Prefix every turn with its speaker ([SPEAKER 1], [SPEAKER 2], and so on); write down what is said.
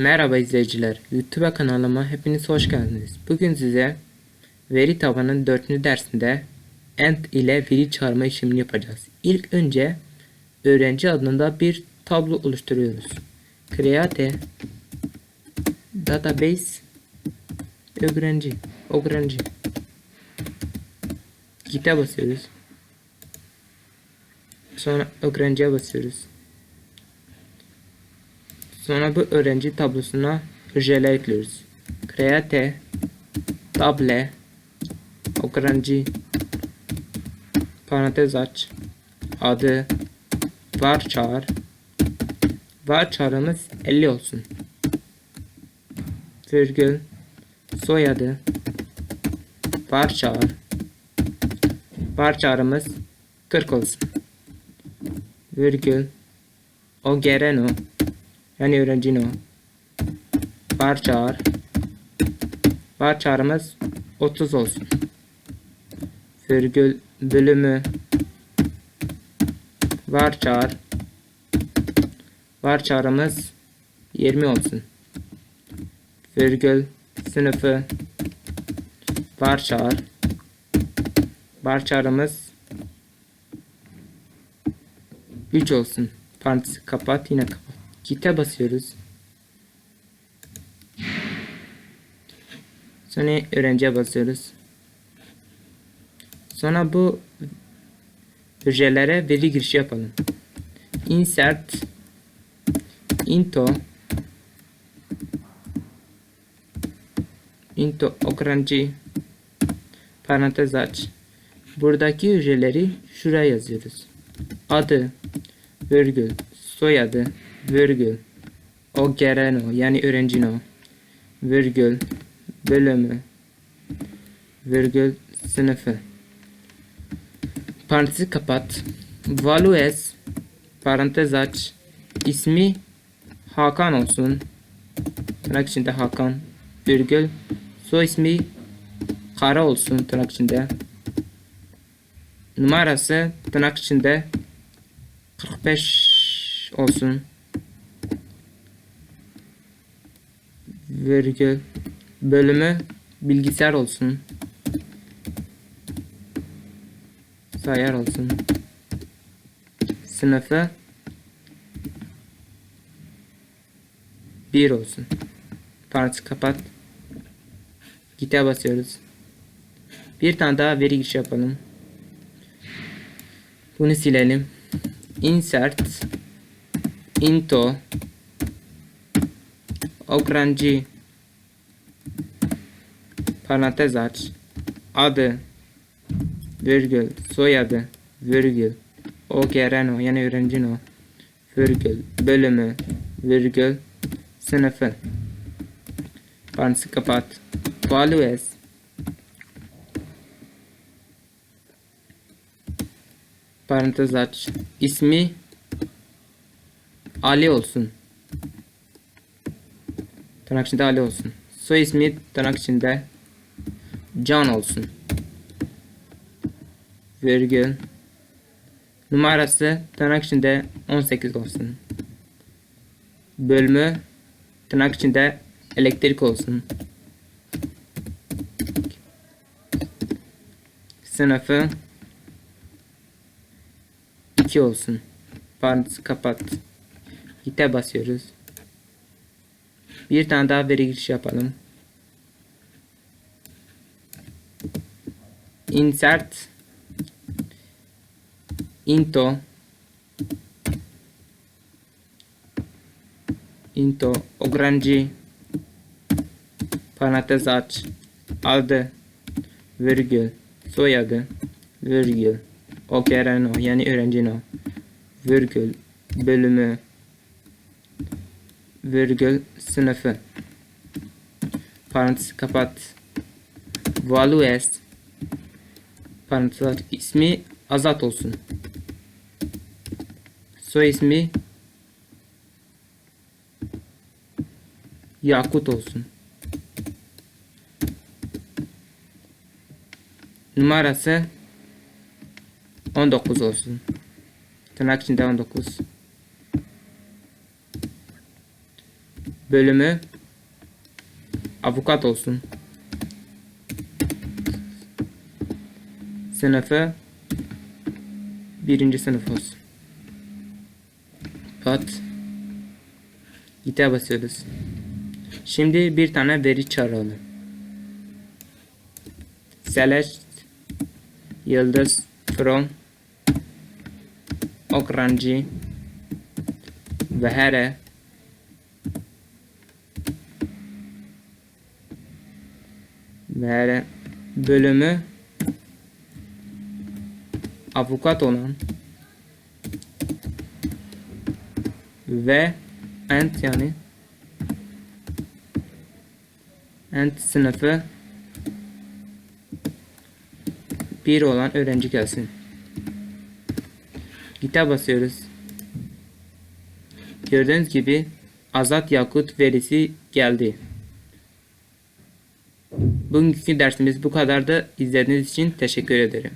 [SPEAKER 1] Merhaba izleyiciler. YouTube kanalıma hepiniz hoş geldiniz. Bugün size veri tabanının 4. dersinde ent ile veri çağırma işlemini yapacağız. İlk önce öğrenci adında bir tablo oluşturuyoruz. Create database öğrenci öğrenci Git'e basıyoruz. Sonra öğrenciye basıyoruz. Sonra bu öğrenci tablosuna öjeler ekliyoruz. Create table öğrenci parantez aç adı var çağır var çağrımız 50 olsun. Virgül soyadı var çağır var çağrımız 40 olsun. Virgül o gelen o yani öğrencinin o. Var çağır. Var çağrımız 30 olsun. Virgül bölümü var çağır. Var çağrımız 20 olsun. Virgül sınıfı var çağır. Var çağrımız 3 olsun. Parantezi kapat yine kapat. Kit'e basıyoruz. Sonra öğrenciye basıyoruz. Sonra bu hücrelere veri girişi yapalım. Insert into into öğrenci parantez aç. Buradaki hücreleri şuraya yazıyoruz. Adı, virgül, soyadı, virgül, o gelen o yani öğrencin o, virgül, bölümü, virgül, sınıfı. Parantezi kapat. Values, parantez aç. ismi Hakan olsun. Tırnak içinde Hakan, virgül, soy ismi Kara olsun tırnak içinde. Numarası tırnak içinde 45 olsun. Virgül. Bölümü bilgisayar olsun. Sayar olsun. Sınıfı 1 olsun. Parantez kapat. Git'e basıyoruz. Bir tane daha veri giriş yapalım. Bunu silelim insert into öğrenci parantez aç. Adı. Virgül. Soyadı. Virgül. O gelen o. Yani öğrencin o. Virgül. Bölümü. Virgül. Sınıfı. Parantezi kapat. Values parantez aç. İsmi Ali olsun. Tırnak içinde Ali olsun. Soy ismi tırnak içinde Can olsun. Virgül. Numarası tırnak içinde 18 olsun. Bölümü tırnak içinde elektrik olsun. Sınıfı 2 olsun. Parantez kapat. Hit'e basıyoruz. Bir tane daha veri giriş yapalım. Insert into into öğrenci parantez aç adı virgül soyadı virgül o gelen o yani öğrencin o. Virgül bölümü virgül sınıfı. Parantez kapat. Values parantez ismi Azat olsun. Soy ismi Yakut olsun. Numarası 19 olsun. Tırnak içinde 19. bölümü avukat olsun. Sınıfı birinci sınıf olsun. Pat. Gite basıyoruz. Şimdi bir tane veri çağıralım. Select yıldız from okranci ve here bölümü avukat olan ve ent yani ent sınıfı bir olan öğrenci gelsin. Gite basıyoruz. Gördüğünüz gibi Azat Yakut verisi geldi. Bugünkü dersimiz bu kadardı. İzlediğiniz için teşekkür ederim.